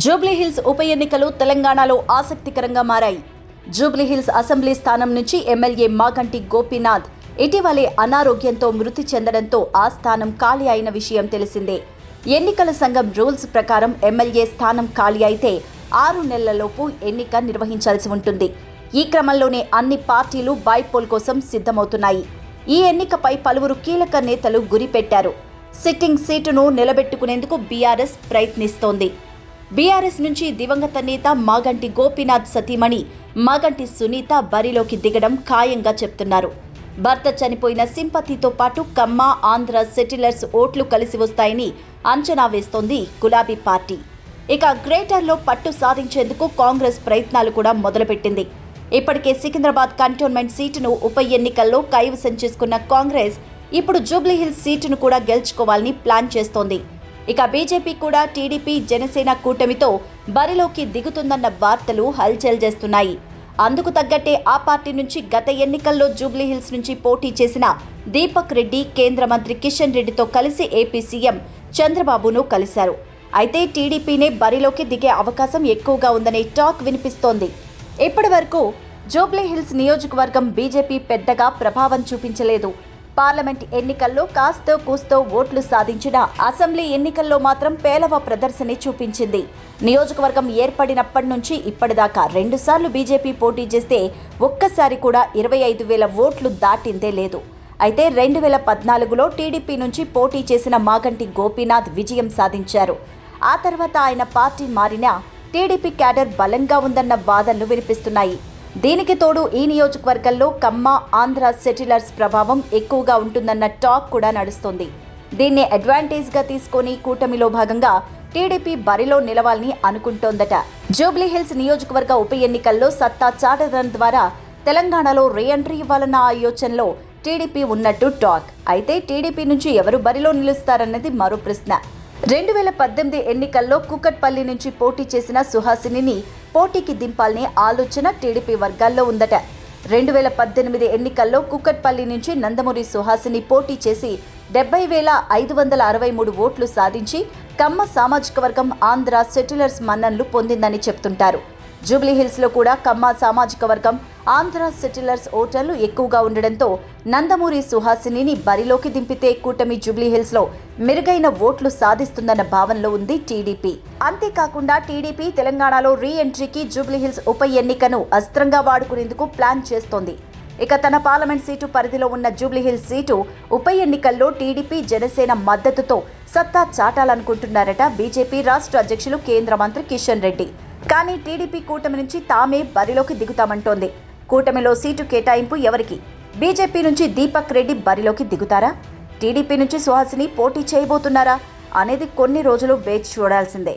జూబ్లీహిల్స్ ఉప ఎన్నికలు తెలంగాణలో ఆసక్తికరంగా మారాయి. జూబ్లీహిల్స్ అసెంబ్లీ స్థానం నుంచి ఎమ్మెల్యే మాగంటి గోపీనాథ్ ఇటీవలే అనారోగ్యంతో మృతి చెందడంతో ఆ స్థానం ఖాళీ అయిన విషయం తెలిసిందే. ఎన్నికల సంఘం రూల్స్ ప్రకారం ఎమ్మెల్యే స్థానం ఖాళీ అయితే ఆరు నెలలలోపు ఎన్నిక నిర్వహించాల్సి ఉంటుంది. ఈ క్రమంలోనే అన్ని పార్టీలు బైపోల్ కోసం సిద్ధమవుతున్నాయి. ఈ ఎన్నికపై పలువురు కీలక నేతలు గురిపెట్టారు సిట్టింగ్ సీటును నిలబెట్టుకునేందుకు బీఆర్ఎస్ ప్రయత్నిస్తోంది. బీఆర్ఎస్ నుంచి దివంగత నేత మాగంటి గోపీనాథ్ సతీమణి మాగంటి సునీత బరిలోకి దిగడం ఖాయంగా చెప్తున్నారు. భర్త చనిపోయిన సింపతితో పాటు కమ్మ ఆంధ్ర సెటిలర్స్ ఓట్లు కలిసి వస్తాయని అంచనా వేస్తోంది గులాబీ పార్టీ. ఇక గ్రేటర్లో పట్టు సాధించేందుకు కాంగ్రెస్ ప్రయత్నాలు కూడా మొదలుపెట్టింది. ఇప్పటికే సికింద్రాబాద్ కంటోన్మెంట్ సీటును ఉప ఎన్నికల్లో కైవసం చేసుకున్న కాంగ్రెస్ ఇప్పుడు జూబ్లీహిల్స్ సీటును కూడా గెలుచుకోవాలని ప్లాన్ చేస్తోంది. ఇక బీజేపీ కూడా టీడీపీ జనసేన కూటమితో బరిలోకి దిగుతుందన్న వార్తలు హల్చల్ చేస్తున్నాయి. అందుకు తగ్గట్టే ఆ పార్టీ నుంచి గత ఎన్నికల్లో జూబ్లీహిల్స్ నుంచి పోటీ చేసిన దీపక్ రెడ్డి కేంద్ర మంత్రి కిషన్ రెడ్డితో కలిసి ఏపీ సీఎం చంద్రబాబును కలిశారు. అయితే టీడీపీనే బరిలోకి దిగే అవకాశం ఎక్కువగా ఉందనే టాక్ వినిపిస్తోంది. ఇప్పటి వరకు జూబ్లీహిల్స్ నియోజకవర్గం బీజేపీ పెద్దగా ప్రభావం చూపించలేదు. పార్లమెంట్ ఎన్నికల్లో కాస్తో కూస్తో ఓట్లు సాధించిన అసెంబ్లీ ఎన్నికల్లో మాత్రం పేలవ ప్రదర్శనే చూపించింది. నియోజకవర్గం ఏర్పడినప్పటి నుంచి ఇప్పటిదాకా రెండుసార్లు బీజేపీ పోటీ చేస్తే ఒక్కసారి కూడా ఇరవై ఐదు వేల ఓట్లు దాటిందే లేదు. అయితే రెండు వేల పద్నాలుగులో టీడీపీ నుంచి పోటీ చేసిన మాగంటి గోపీనాథ్ విజయం సాధించారు. ఆ తర్వాత ఆయన పార్టీ మారినా టీడీపీ క్యాడర్ బలంగా ఉందన్న వాదనలు వినిపిస్తున్నాయి. దీనికి తోడు ఈ నియోజకవర్గంలో కమ్మ ఆంధ్ర సెటిలర్స్ ప్రభావం ఎక్కువగా ఉంటుందన్న టాక్ కూడా నడుస్తోంది. దీన్ని అడ్వాంటేజ్గా తీసుకొని కూటమిలో భాగంగా టీడీపీ బరిలో నిలవాలని అనుకుంటోందట. జూబ్లీహిల్స్ నియోజకవర్గ ఉప ఎన్నికల్లో సత్తా చాటడం ద్వారా తెలంగాణలో రీఎంట్రీ ఇవ్వాలన్న ఆ యోచనలో టీడీపీ ఉన్నట్టు టాక్. అయితే టీడీపీ నుంచి ఎవరు బరిలో నిలుస్తారన్నది మరో ప్రశ్న. రెండు వేల పద్దెనిమిది ఎన్నికల్లో కూకట్పల్లి నుంచి పోటీ చేసిన సుహాసినిని పోటీకి దింపాలనే ఆలోచన టీడీపీ వర్గాల్లో ఉందట. రెండు వేల పద్దెనిమిది ఎన్నికల్లో కుక్కట్పల్లి నుంచి నందమూరి సుహాసిని పోటీ చేసి డెబ్బై వేల ఐదు వందల అరవై మూడు ఓట్లు సాధించి కమ్మ సామాజిక వర్గం ఆంధ్ర సెటిలర్స్ మన్నన్లు పొందిందని చెప్తుంటారు. జూబ్లీహిల్స్లో కూడా కమ్మ సామాజిక వర్గం ఆంధ్ర సెటిలర్స్ ఓటర్లు ఎక్కువగా ఉండడంతో నందమూరి సుహాసినిని బరిలోకి దింపితే కూటమి జూబ్లీహిల్స్లో మెరుగైన ఓట్లు సాధిస్తుందన్న భావనలో ఉంది టీడీపీ. అంతేకాకుండా టీడీపీ తెలంగాణలో రీ ఎంట్రీకి జూబ్లీహిల్స్ ఉప ఎన్నికను అస్త్రంగా వాడుకునేందుకు ప్లాన్ చేస్తోంది. ఇక తన పార్లమెంట్ సీటు పరిధిలో ఉన్న జూబ్లీహిల్స్ సీటు ఉప ఎన్నికల్లో టీడీపీ జనసేన మద్దతుతో సత్తా చాటాలనుకుంటున్నారట బీజేపీ రాష్ట్ర అధ్యక్షులు కేంద్ర మంత్రి కిషన్ రెడ్డి. కానీ టీడీపీ కూటమి నుంచి తామే బరిలోకి దిగుతామంటోంది. కూటమిలో సీటు కేటాయింపు ఎవరికి? బీజేపీ నుంచి దీపక్ రెడ్డి బరిలోకి దిగుతారా? టీడీపీ నుంచి సుహాసిని పోటీ చేయబోతున్నారా? అనేది కొన్ని రోజులు వేచి చూడాల్సిందే.